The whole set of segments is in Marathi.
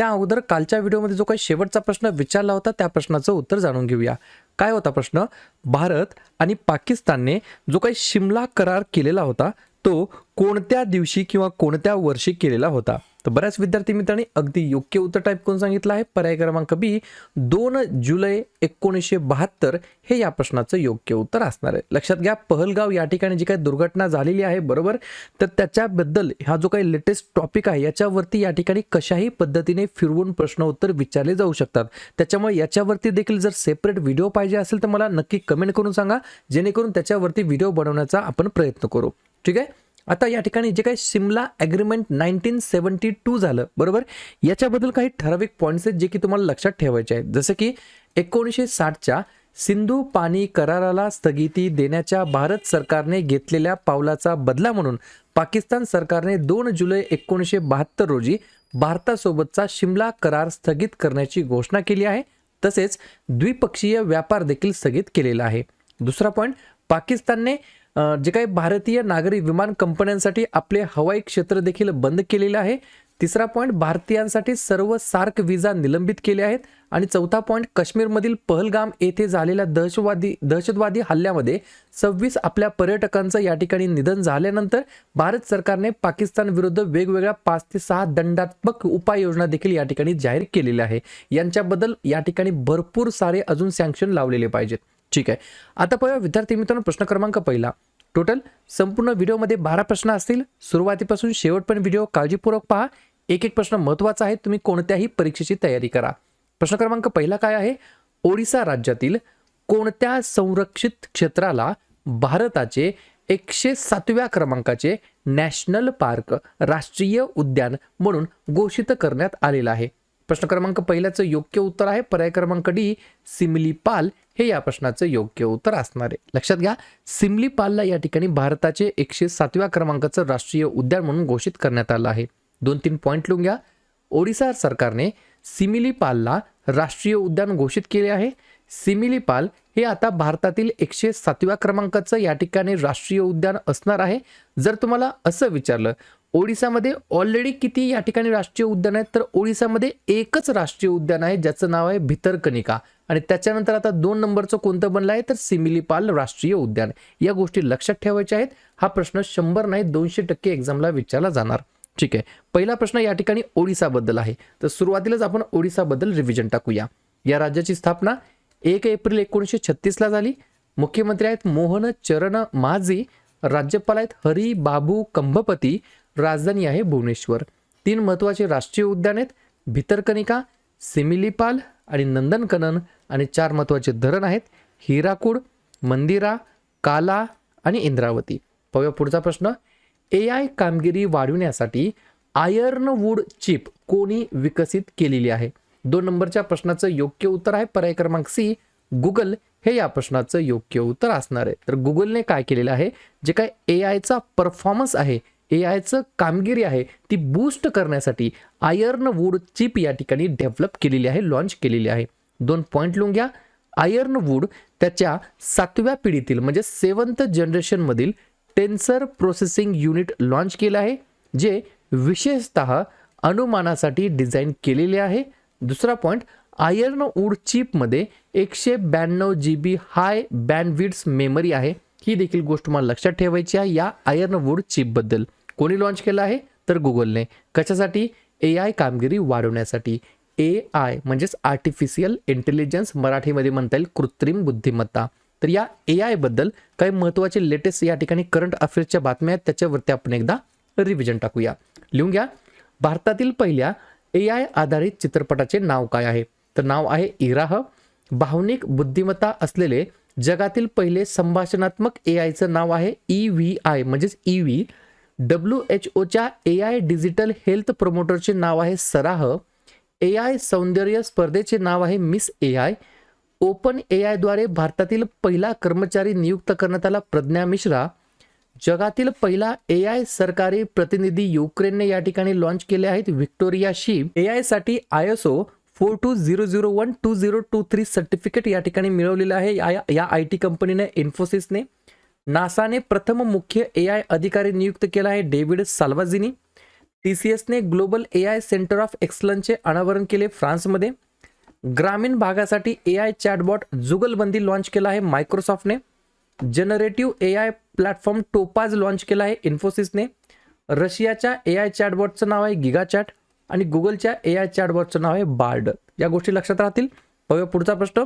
त्या अगोदर कालच्या व्हिडिओमध्ये जो काही शेवटचा प्रश्न विचारला होता त्या प्रश्नाचं उत्तर जाणून घेऊया. काय होता प्रश्न? भारत आणि पाकिस्तानने जो काही शिमला करार केलेला होता तो कोणत्या दिवशी किंवा कोणत्या वर्षी केलेला होता? तर बऱ्याच विद्यार्थी मित्रांनी अगदी योग्य उत्तर टाईप करून सांगितलं आहे. पर्याय क्रमांक बी दोन जुलै एकोणीसशे बहात्तर हे या प्रश्नाचं योग्य उत्तर असणार आहे. लक्षात घ्या पहलगाव या ठिकाणी जी काही दुर्घटना झालेली आहे बरोबर? तर त्याच्याबद्दल हा जो काही लेटेस्ट टॉपिक आहे याच्यावरती या ठिकाणी कशाही पद्धतीने फिरवून प्रश्न उत्तर विचारले जाऊ शकतात. त्याच्यामुळे याच्यावरती देखील जर सेपरेट व्हिडिओ पाहिजे असेल तर मला नक्की कमेंट करून सांगा. जेणेकरून त्याच्यावरती व्हिडिओ बनवण्याचा आपण प्रयत्न करू. ठीक आहे? आता या ठिकाणी जे काही Shimla agreement nineteen seventy two झालं बरोबर? याच्याबद्दल काही ठराविक पॉईंट्स आहेत जे की तुम्हाला लक्षात ठेवायचे आहेत. जसं की एकोणीसशे साठच्या सिंधू पाणी कराराला स्थगिती देण्याच्या भारत सरकारने घेतलेल्या पावलाचा बदला म्हणून पाकिस्तान सरकारने दोन जुलै एकोणीसशे बहात्तर रोजी भारतासोबतचा शिमला करार स्थगित करण्याची घोषणा केली आहे. तसेच द्विपक्षीय व्यापार देखील स्थगित केलेला आहे. दुसरा पॉईंट पाकिस्तानने जे काही भारतीय नागरी विमान कंपन्यांसाठी आपले हवाई क्षेत्र देखील बंद केलेले आहे. तिसरा पॉईंट भारतीयांसाठी सर्व सार्क विजा निलंबित केले आहेत. आणि चौथा पॉईंट काश्मीरमधील पहलगाम येथे झालेल्या दहशतवादी दहशतवादी हल्ल्यामध्ये सव्वीस आपल्या पर्यटकांचं या ठिकाणी निधन झाल्यानंतर भारत सरकारने पाकिस्तान विरुद्ध वेगवेगळ्या पाच ते सहा दंडात्मक उपाययोजना देखील या ठिकाणी जाहीर केलेल्या आहे. यांच्याबद्दल या ठिकाणी भरपूर सारे अजून सँक्शन लावलेले पाहिजेत. ठीक आहे. आता पाहूया विद्यार्थी मित्रांनो प्रश्न क्रमांक पहिला. टोटल संपूर्ण व्हिडिओमध्ये बारा प्रश्न असतील. सुरुवातीपासून शेवटपर्यंत व्हिडिओ काळजीपूर्वक पहा. एक एक प्रश्न महत्त्वाचा आहे. तुम्ही कोणत्याही परीक्षेची तयारी करा. प्रश्न क्रमांक पहिला काय आहे? ओडिसा राज्यातील कोणत्या संरक्षित क्षेत्राला भारताचे एकशे सातव्या क्रमांकाचे नॅशनल पार्क राष्ट्रीय उद्यान म्हणून घोषित करण्यात आलेलं आहे? प्रश्न क्रमांक पहिल्याचं योग्य उत्तर आहे. पर्याय क्रमांक डी सिमलीपाल हे या प्रश्नाचं योग्य उत्तर असणार आहे. लक्षात घ्या सिमलीपालला या ठिकाणी भारताचे एकशे सातव्या क्रमांकाचं राष्ट्रीय उद्यान म्हणून घोषित करण्यात आलं आहे. दोन तीन पॉईंट लिहून घ्या. ओडिसा सरकारने सिमिलीपालला राष्ट्रीय उद्यान घोषित केले आहे. सिमिलीपाल हे आता भारतातील एकशे सातव्या क्रमांकाचं या ठिकाणी राष्ट्रीय उद्यान असणार आहे. जर तुम्हाला असं विचारलं ओडिसामध्ये ऑलरेडी किती या ठिकाणी राष्ट्रीय उद्यान आहेत? तर ओडिसामध्ये एकच राष्ट्रीय उद्यान आहे ज्याचं नाव आहे भितरकनिका. आणि त्याच्यानंतर आता दोन नंबरचं कोणतं बनलं आहे? तर सिमिलीपाल राष्ट्रीय उद्यान. या गोष्टी लक्षात ठेवायच्या आहेत. हा प्रश्न शंभर नाही दोनशे टक्के एक्झामला विचारला जाणार. ठीक आहे. पहिला प्रश्न या ठिकाणी ओडिसाबद्दल आहे. तर सुरुवातीलाच आपण ओडिसाबद्दल रिव्हिजन टाकूया. या राज्याची स्थापना एक एप्रिल एकोणीसशे छत्तीसला झाली. मुख्यमंत्री आहेत मोहन चरण माझी राज्यपाल आहेत हरी बाबू कंभपती राजधानी आहे भुवनेश्वर. तीन महत्त्वाचे राष्ट्रीय उद्यान आहेत. भितरकनिका सिमिलीपाल आणि नंदनकनन आणि चार महत्त्वाचे धरण आहेत. हिराकूड मंदिरा काला आणि इंद्रावती. पाहूया पुढचा प्रश्न. ए आय कामगिरी वाढविण्यासाठी आयर्न वूड चिप कोणी विकसित केलेली आहे? दोन नंबरच्या प्रश्नाचं योग्य उत्तर आहे. पर्याय क्रमांक सी गुगल. हे या प्रश्नाचं योग्य उत्तर असणार आहे. तर गुगलने काय केलेलं आहे? जे काय ए आयचा परफॉर्मन्स आहे ए आयचं कामगिरी आहे ती बूस्ट करण्यासाठी आयर्न वूड चिप या ठिकाणी डेव्हलप केलेली आहे लॉन्च केलेली आहे. दोन पॉईंट लिहून घ्या. आयर्न वूड त्याच्या सातव्या पिढीतील म्हणजे सेवन्थ जनरेशनमधील टेन्सर प्रोसेसिंग युनिट लॉन्च केलं आहे जे विशेषतः अनुमानासाठी डिझाईन केलेले आहे. दुसरा पॉईंट आयर्न वूड चिपमध्ये एकशे ब्याण्णव जी बी हाय बँडविड्स मेमरी आहे. ही देखील गोष्ट मला लक्षात ठेवायची आहे या आयर्न वूड चिपबद्दल कोणी लॉन्च केलं आहे? तर गुगलने कशासाठी? ए आय कामगिरी वाढवण्यासाठी. ए आय म्हणजेच आर्टिफिशियल इंटेलिजन्स मराठीमध्ये म्हणता येईल कृत्रिम बुद्धिमत्ता. तर या ए आयबद्दल काही महत्त्वाचे लेटेस्ट या ठिकाणी करंट अफेअर्सच्या बातम्या आहेत त्याच्यावरती आपण एकदा रिव्हिजन टाकूया. लिहून घ्या. भारतातील पहिल्या ए आय आधारित चित्रपटाचे नाव काय आहे? तर नाव आहे इराह. भावनिक बुद्धिमत्ता असलेले जगातील पहिले संभाषणात्मक ए आयचं नाव आहे ई व्ही आय म्हणजेच ई व्ही डब्ल्यू एच ओच्या ए आय डिजिटल हेल्थ प्रमोटरचे नाव आहे सराह. ए आय सौंदर्य स्पर्धेचे नाव आहे Miss A I Open A आयद्वारे भारतातील पहिला कर्मचारी नियुक्त करण्यात आला प्रज्ञा मिश्रा. जगातील पहिला ए आय सरकारी प्रतिनिधी युक्रेनने या ठिकाणी लॉन्च केले आहेत Victoria ship A आयसाठी I S O four two zero zero one two zero two three certificate या ठिकाणी मिळवलेलं आहे. या या आय टी कंपनीने इन्फोसिसने नासाने प्रथम मुख्य ए आय अधिकारी नियुक्त केला आहे डेव्हिड साल्वाझिनी. टी सी एसने global A I centre of एक्सलन्सचे अनावरण केले फ्रान्समध्ये. ग्रामीण भागासाठी A I chatbot Jugalbandi launch केला आहे मायक्रोसॉफ्टने. Generative A I platform Topaz launch केला आहे इन्फोसिसने. रशियाच्या ए आय चॅटबॉटचं नाव आहे गिगा चॅट आणि गुगलच्या ए आय चॅटबॉटचं नाव आहे बार्ड या गोष्टी लक्षात राहतील. पाहूया पुढचा प्रश्न.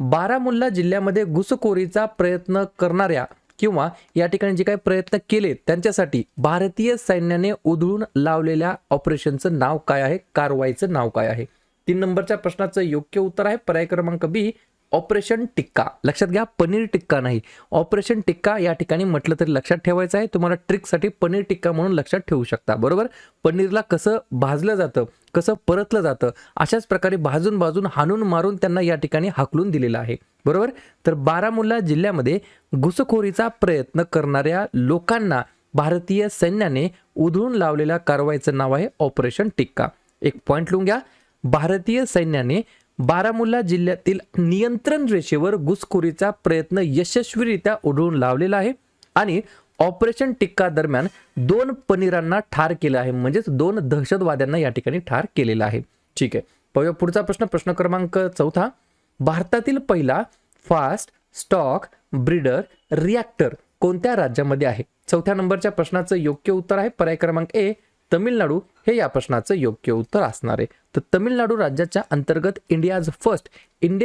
बारामुल्ला जिल्ह्यामध्ये घुसखोरीचा प्रयत्न करणाऱ्या किंवा या ठिकाणी जे काही प्रयत्न केले त्यांच्यासाठी भारतीय सैन्याने उधळून लावलेल्या ऑपरेशनचं नाव काय आहे? कारवाईचं नाव काय आहे? तीन नंबरच्या प्रश्नाचं योग्य उत्तर आहे. पर्याय क्रमांक बी ऑपरेशन टिक्का. लक्षात घ्या पनीर टिक्का नाही. ऑपरेशन टिक्का या ठिकाणी म्हटलं तरी लक्षात ठेवायचं आहे. तुम्हाला ट्रिकसाठी पनीर टिक्का म्हणून लक्षात ठेवू शकता. बरोबर? पनीरला कसं भाजलं जातं? कसं परतलं जातं अशाच प्रकारे भाजून भाजून हाणून मारून त्यांना या ठिकाणी हाकलून दिलेलं आहे. बरोबर? तर बारामुल्ला जिल्ह्यामध्ये घुसखोरीचा प्रयत्न करणाऱ्या लोकांना भारतीय सैन्याने उधळून लावलेल्या कारवाईचं नाव आहे ऑपरेशन टिक्का. एक पॉईंट लिहून घ्या. भारतीय सैन्याने बारामुल्ला जिल्ह्यातील नियंत्रण रेषेवर घुसखोरीचा प्रयत्न यशस्वीरित्या उडवून लावलेला आहे आणि ऑपरेशन टिक्का दरम्यान दोन पनीरांना ठार केलं आहे. म्हणजेच दोन दहशतवाद्यांना या ठिकाणी ठार केलेलं आहे. ठीक आहे. पाहूया पुढचा प्रश्न. प्रश्न क्रमांक चौथा. भारतातील पहिला फास्ट स्टॉक ब्रीडर रिॲक्टर कोणत्या राज्यामध्ये आहे? चौथ्या नंबरच्या प्रश्नाचं योग्य उत्तर आहे. पर्याय क्रमांक ए तमिळनाडू. हे या प्रश्नाचं योग्य उत्तर असणार आहे. तर तमिळनाडू राज्याच्या अंतर्गत India's first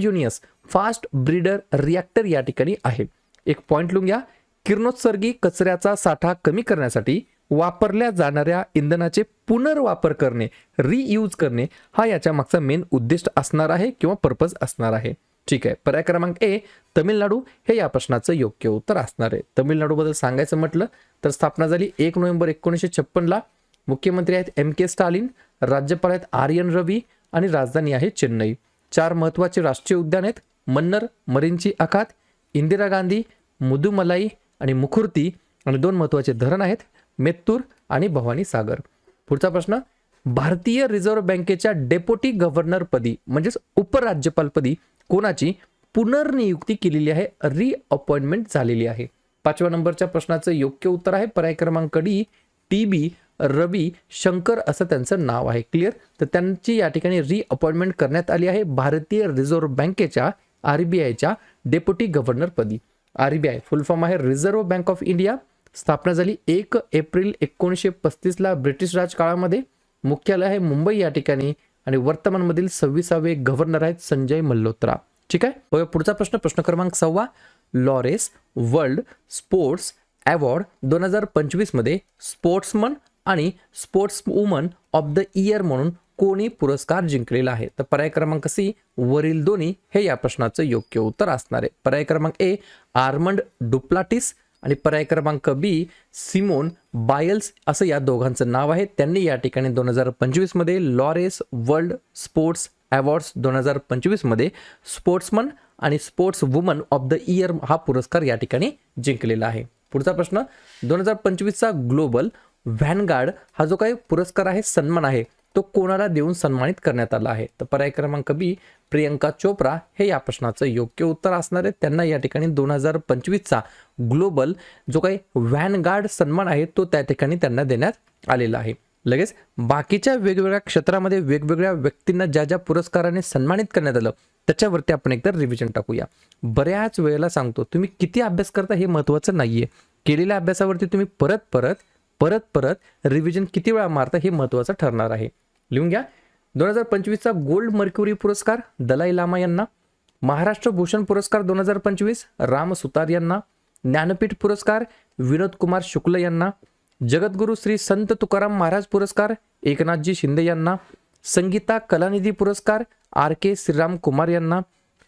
indigenous fast breeder reactor या ठिकाणी आहे. एक पॉईंट लिहून घ्या. किरणोत्सर्गी कचऱ्याचा साठा कमी करण्यासाठी वापरल्या जाणाऱ्या इंधनाचे पुनर्वापर करणे रियूज करणे हा याच्या मागचा मेन उद्दिष्ट असणार आहे किंवा पर्पज असणार आहे. ठीक आहे. पर्याय क्रमांक ए तमिळनाडू. हे या प्रश्नाचं योग्य उत्तर असणार आहे. तमिळनाडूबद्दल सांगायचं म्हटलं तर स्थापना झाली एक नोव्हेंबर एकोणीसशे छप्पनला. मुख्यमंत्री आहेत एम के स्टालिन राज्यपाल आहेत आर्यन रवी आणि राजधानी आहे चेन्नई. चार महत्त्वाचे राष्ट्रीय उद्यान आहेत. मन्नर मरीनची आखात इंदिरा गांधी मुदुमलाई आणि मुखुर्ती आणि दोन महत्त्वाचे धरण आहेत मेत्तूर आणि भवानी सागर. पुढचा प्रश्न भारतीय रिझर्व्ह बँकेच्या डेप्युटी गव्हर्नरपदी म्हणजेच उपराज्यपालपदी कोणाची पुनर्नियुक्ती केलेली आहे रिअपॉइंटमेंट झालेली आहे? पाचव्या नंबरच्या प्रश्नाचं योग्य उत्तर आहे पर्याय क्रमांक D T B Ravi Shankar असं त्यांचं नाव आहे. क्लिअर तर त्यांची या ठिकाणी रिअपॉइंटमेंट करण्यात आली आहे भारतीय रिझर्व्ह बँकेच्या आर बी आयच्या deputy गव्हर्नरपदी R B I full form आहे. रिझर्व्ह बँक ऑफ इंडिया स्थापना झाली एक एप्रिल एकोणीसशे पस्तीसला. ब्रिटिश राजकाळामध्ये मुख्यालय आहे मुंबई या ठिकाणी आणि वर्तमानमधील सव्वीसावे गव्हर्नर आहेत संजय मल्होत्रा. ठीक आहे? पुढचा प्रश्न. प्रश्न क्रमांक सव्वा. लॉरेस वर्ल्ड स्पोर्ट्स अवॉर्ड दोन हजार पंचवीसमध्ये स्पोर्ट्समन आणि sports woman of the year म्हणून कोणी पुरस्कार जिंकलेला आहे. तर पर्याय क्रमांक सी वरील दोन्ही हे या प्रश्नाचं योग्य उत्तर असणार आहे. पर्याय क्रमांक ए आर्मंड डुप्लाटिस आणि पर्याय क्रमांक बी सिमोन बायल्स असं या दोघांचं नाव आहे. त्यांनी या ठिकाणी दोन हजार पंचवीसमध्ये लॉरेस वर्ल्ड स्पोर्ट्स अवॉर्ड्स दोन हजार पंचवीसमध्ये स्पोर्ट्समन आणि sports woman of the year हा पुरस्कार या ठिकाणी जिंकलेला आहे. पुढचा प्रश्न दोन हजार पंचवीसचा ग्लोबल व्हॅनगार्ड हा जो काही पुरस्कार आहे सन्मान आहे. तो कोणाला देऊन सन्मानित करण्यात आला आहे? तर पर्याय क्रमांक बी प्रियंका चोप्रा हे या प्रश्नाचं योग्य उत्तर असणार आहे त्यांना या ठिकाणी दोन हजार पंचवीसचा ग्लोबल जो काही व्हॅनगार्ड सन्मान आहे तो त्या ठिकाणी त्यांना देण्यात आलेला आहे. लगेच बाकीच्या वेगवेगळ्या क्षेत्रामध्ये वेगवेगळ्या व्यक्तींना ज्या ज्या पुरस्काराने सन्मानित करण्यात आलं त्याच्यावरती आपण एकदा रिव्हिजन टाकूया. बऱ्याच वेळेला सांगतो तुम्ही किती अभ्यास करता हे महत्त्वाचं नाहीये. केलेल्या अभ्यासावरती तुम्ही परत परत परत परत रिव्हिजन किती वेळा मारता हे महत्त्वाचं ठरणार आहे. लिहून घ्या. दोन हजार पंचवीसचा गोल्ड मर्क्युरी पुरस्कार दलाई लामा यांना. महाराष्ट्र भूषण पुरस्कार दोन हजार पंचवीस राम सुतार यांना. ज्ञानपीठ पुरस्कार विनोद कुमार शुक्ल यांना. जगद्गुरू श्री संत तुकाराम महाराज पुरस्कार एकनाथजी शिंदे यांना. संगीता कलानिधी पुरस्कार आर के श्रीराम कुमार यांना.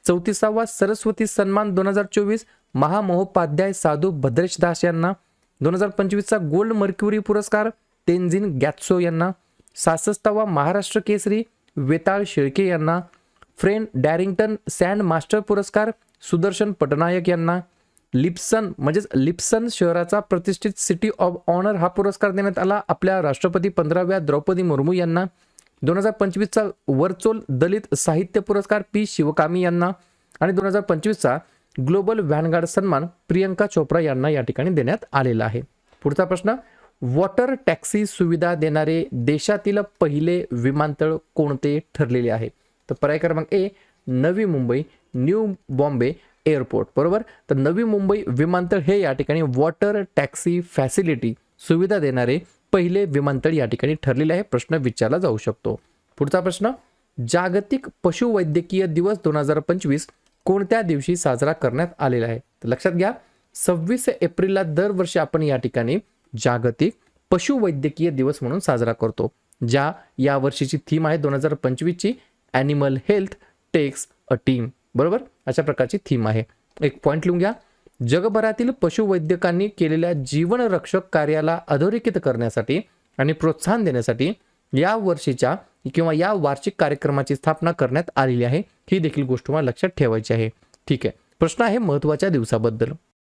चौतीसावा सरस्वती सन्मान दोन हजार चोवीस महामहोपाध्याय साधू भद्रेश दास यांना. दोन हजार पंचवीसचा गोल्ड मर्क्युरी पुरस्कार तेनझिन गॅत्सो यांना. सासष्टावा महाराष्ट्र केसरी वेताळ शेळके यांना फ्रेंड डॅरिंग्टन सँड मास्टर पुरस्कार सुदर्शन पटनायक यांना लिप्सन म्हणजेच लिप्सन शहराचा प्रतिष्ठित सिटी ऑफ ऑनर हा पुरस्कार देण्यात आला. आपल्या राष्ट्रपती पंधराव्या द्रौपदी मुर्मू यांना दोन हजार पंचवीसचा वर्चोल दलित साहित्य पुरस्कार पी शिवकामी यांना आणि दोन हजार पंचवीसचा ग्लोबल व्हॅनगार्ड सन्मान प्रियंका चोप्रा यांना या ठिकाणी देण्यात आलेला आहे. पुढचा प्रश्न वॉटर टॅक्सी सुविधा देणारे देशातील पहिले विमानतळ कोणते ठरलेले आहे? तर पर्याय क्रमांक ए नवी मुंबई न्यू बॉम्बे एअरपोर्ट. बरोबर? तर नवी मुंबई विमानतळ हे या ठिकाणी वॉटर टॅक्सी फॅसिलिटी सुविधा देणारे पहिले विमानतळ या ठिकाणी ठरलेले आहे. प्रश्न विचारला जाऊ शकतो. पुढचा प्रश्न जागतिक पशुवैद्यकीय दिवस दोन हजार पंचवीस कोणत्या दिवशी साजरा करण्यात आलेला आहे? तर लक्षात घ्या सव्वीस एप्रिलला दरवर्षी आपण या ठिकाणी जागतिक पशुवैद्यकीय दिवस म्हणून साजरा करतो ज्या या वर्षीची थीम आहे दोन हजार पंचवीसची animal health takes a team बरोबर? अशा प्रकारची थीम आहे. एक पॉईंट लिहून घ्या. जगभरातील पशुवैद्यकांनी केलेल्या जीवनरक्षक कार्याला अधोरेखित करण्यासाठी आणि प्रोत्साहन देण्यासाठी या वर्षीच्या किंवा या वार्षिक कार्यक्रमाची स्थापना करण्यात आलेली आहे. ही देखील गोष्ट मला लक्षात ठेवायची आहे. ठीक आहे. प्रश्न आहे महत्त्वाच्या दिवसाबद्दल.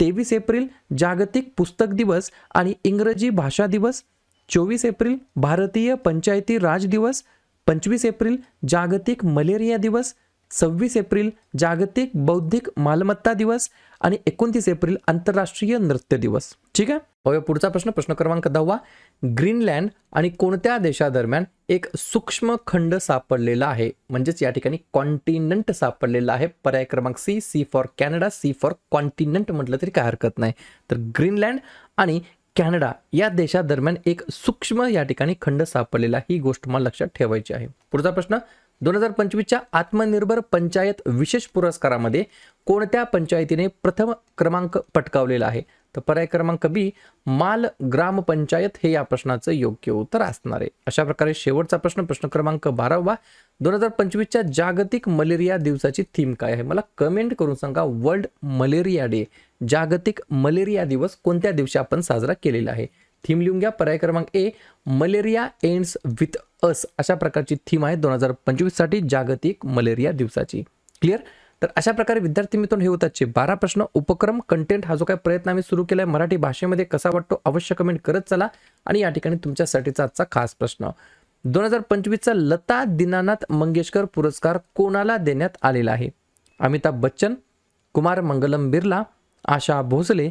तेवीस एप्रिल जागतिक पुस्तक दिवस आणि इंग्रजी भाषा दिवस. चोवीस एप्रिल भारतीय पंचायती राज दिवस. पंचवीस एप्रिल जागतिक मलेरिया दिवस. सव्वीस एप्रिल जागतिक बौद्धिक मालमत्ता दिवस आणि एकोणतीस एप्रिल आंतरराष्ट्रीय नृत्य दिवस. ठीक आहे? पुढचा प्रश्न. प्रश्न क्रमांक दहावा. ग्रीनलँड आणि कोणत्या देशादरम्यान एक सूक्ष्म खंड सापडलेला आहे? म्हणजेच या ठिकाणी कॉन्टिनेंट सापडलेला आहे. पर्याय क्रमांक C C for Canada C for continent म्हटलं तरी काय हरकत नाही. तर ग्रीनलँड आणि कॅनडा या देशादरम्यान एक सूक्ष्म या ठिकाणी खंड सापडलेला ही गोष्ट मला लक्षात ठेवायची आहे. पुढचा प्रश्न. दोन हजार पंचवीसच्या आत्मनिर्भर पंचायत विशेष पुरस्कारामध्ये कोणत्या पंचायतीने प्रथम क्रमांक पटकावलेला आहे? तर पर्याय क्रमांक बी माल ग्रामपंचायत हे या प्रश्नाचं योग्य उत्तर असणार आहे. अशा प्रकारे शेवटचा प्रश्न प्रश्न क्रमांक बारावा दोन हजार पंचवीसच्या जागतिक मलेरिया दिवसाची थीम काय आहे? मला कमेंट करून सांगा. वर्ल्ड मलेरिया डे जागतिक मलेरिया दिवस कोणत्या दिवशी आपण साजरा केलेला आहे? थीम लिहून घ्या. पर्याय क्रमांक A malaria ends with us. अशा प्रकारची थीम आहे दोन हजार पंचवीससाठी जागतिक मलेरिया दिवसाची. क्लिअर तर अशा प्रकारे विद्यार्थी मित्रांनो हे होताचे बारा प्रश्न. उपक्रम कंटेंट हा जो काही प्रयत्न आम्ही सुरू केला आहे मराठी भाषेमध्ये कसा वाटतो अवश्य कमेंट करत चला. आणि या ठिकाणी तुमच्यासाठीचा आजचा खास प्रश्न. दोन हजार पंचवीसचा लता दीनानाथ मंगेशकर पुरस्कार कोणाला देण्यात आलेला आहे? अमिताभ बच्चन कुमार मंगलम बिर्ला आशा भोसले